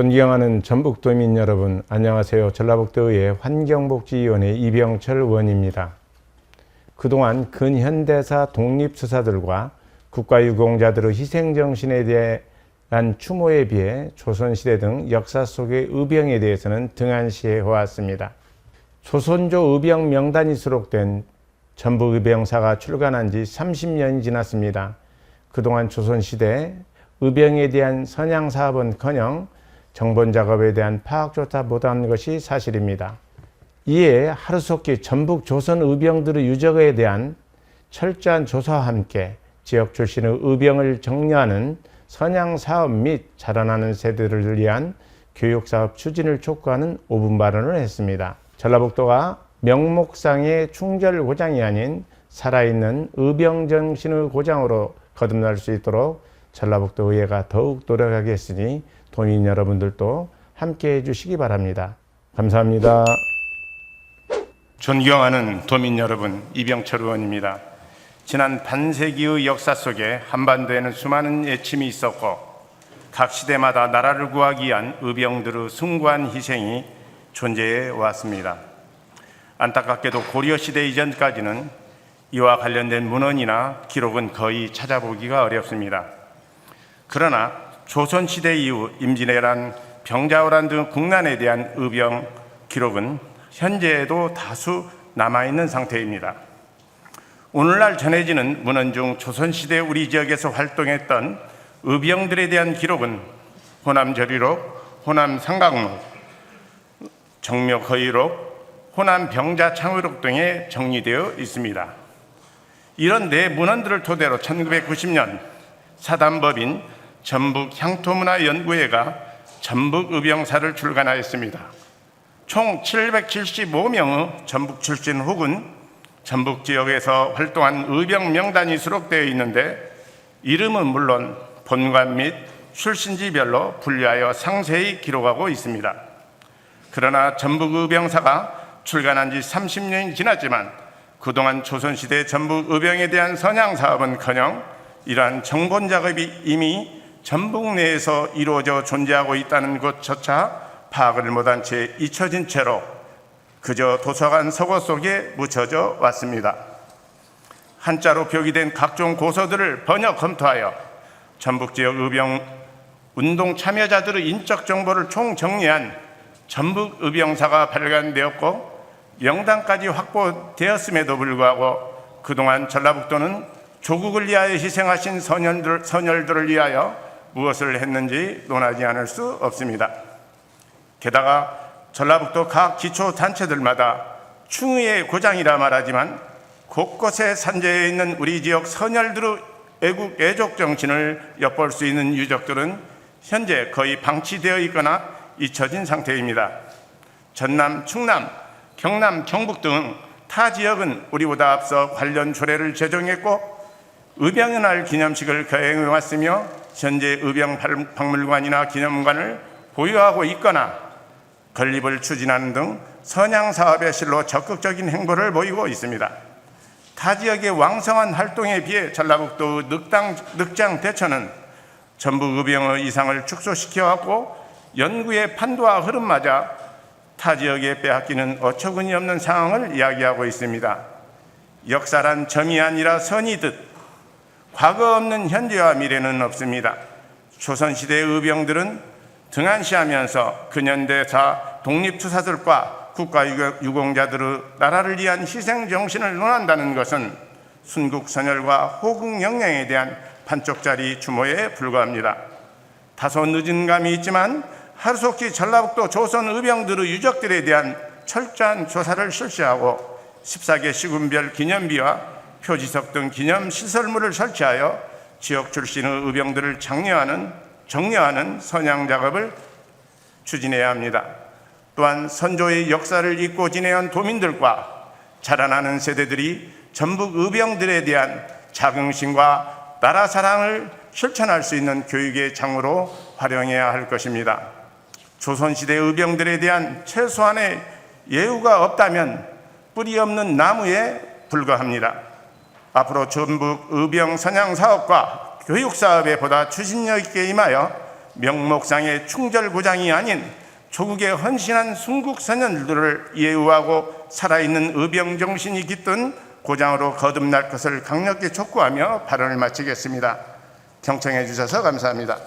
존경하는 전북도민 여러분, 안녕하세요. 전라북도의 환경복지위원회 이병철 의원입니다. 그동안 근현대사 독립수사들과 국가유공자들의 희생정신에 대한 추모에 비해 조선시대 등 역사 속의 의병에 대해서는 등한시해 왔습니다. 조선조 의병 명단이 수록된 전북 의병사가 출간한 지 30년이 지났습니다. 그동안 조선시대 의병에 대한 선양 사업은커녕 정본 작업에 대한 파악조차 못한 것이 사실입니다. 이에 하루속히 전북 조선 의병들의 유적에 대한 철저한 조사와 함께 지역 출신의 의병을 정리하는 선양 사업 및 자라나는 세대를 위한 교육 사업 추진을 촉구하는 5분 발언을 했습니다. 전라북도가 명목상의 충절 고장이 아닌 살아있는 의병 정신의 고장으로 거듭날 수 있도록 전라북도 의회가 더욱 노력하겠으니 도민 여러분들도 함께 해주시기 바랍니다. 감사합니다. 존경하는 도민 여러분, 이병철 의원입니다. 지난 반세기의 역사 속에 한반도에는 수많은 예침이 있었고 각 시대마다 나라를 구하기 위한 의병들의 숭고한 희생이 존재해 왔습니다. 안타깝게도 고려 시대 이전까지는 이와 관련된 문헌이나 기록은 거의 찾아보기가 어렵습니다. 그러나 조선 시대 이후 임진왜란, 병자호란 등 국난에 대한 의병 기록은 현재에도 다수 남아 있는 상태입니다. 오늘날 전해지는 문헌 중 조선 시대 우리 지역에서 활동했던 의병들에 대한 기록은 호남 저리록, 호남 상강록, 정묘 거의록, 호남 병자 창의록 등에 정리되어 있습니다. 이런 네 문헌들을 토대로 1990년 사단법인 전북 향토문화연구회가 전북 의병사를 출간하였습니다. 총 775명의 전북 출신 혹은 전북 지역에서 활동한 의병 명단이 수록되어 있는데 이름은 물론 본관 및 출신지별로 분류하여 상세히 기록하고 있습니다. 그러나 전북 의병사가 출간한 지 30년이 지났지만 그동안 조선시대 전북 의병에 대한 선양 사업은커녕 이러한 정본 작업이 이미 전북 내에서 이루어져 존재하고 있다는 것조차 파악을 못한 채 잊혀진 채로 그저 도서관 서고 속에 묻혀져 왔습니다. 한자로 표기된 각종 고서들을 번역 검토하여 전북 지역 의병 운동 참여자들의 인적 정보를 총 정리한 전북 의병사가 발간되었고 영당까지 확보되었음에도 불구하고 그동안 전라북도는 조국을 위하여 희생하신 선열들, 선열들을 위하여 무엇을 했는지 논하지 않을 수 없습니다. 게다가 전라북도 각 기초 단체들마다 충의의 고장이라 말하지만 곳곳에 산재해 있는 우리 지역 선열들의 애국 애족 정신을 엿볼 수 있는 유적들은 현재 거의 방치되어 있거나 잊혀진 상태입니다. 전남, 충남, 경남, 경북 등 타 지역은 우리보다 앞서 관련 조례를 제정했고 의병의 날 기념식을 거행해 왔으며 현재 의병 박물관이나 기념관을 보유하고 있거나 건립을 추진하는 등 선양 사업에 실로 적극적인 행보를 보이고 있습니다. 타 지역의 왕성한 활동에 비해 전라북도 늑당, 늑장 대처는 전북 의병의 이상을 축소시켜 왔고 연구의 판도와 흐름 맞아 타 지역에 빼앗기는 어처구니 없는 상황을 이야기하고 있습니다. 역사란 점이 아니라 선이듯 과거 없는 현재와 미래는 없습니다. 조선시대 의병들은 등한시하면서 근현대사 독립투사들과 국가유공자들의 나라를 위한 희생 정신을 논한다는 것은 순국선열과 호국 영령에 대한 반쪽짜리 추모에 불과합니다. 다소 늦은 감이 있지만 하루속히 전라북도 조선 의병들의 유적들에 대한 철저한 조사를 실시하고 14개 시군별 기념비와 표지석 등 기념 시설물을 설치하여 지역 출신의 의병들을 장려하는 정려하는 선양 작업을 추진해야 합니다. 또한 선조의 역사를 잊고 지내온 도민들과 자라나는 세대들이 전북 의병들에 대한 자긍심과 나라 사랑을 실천할 수 있는 교육의 장으로 활용해야 할 것입니다. 조선시대 의병들에 대한 최소한의 예우가 없다면 뿌리 없는 나무에 불과합니다. 앞으로 전북 의병 선양 사업과 교육 사업에 보다 추진력 있게 임하여 명목상의 충절고장이 아닌 조국에 헌신한 순국 선현들을 예우하고 살아있는 의병 정신이 깃든 고장으로 거듭날 것을 강력히 촉구하며 발언을 마치겠습니다. 경청해 주셔서 감사합니다.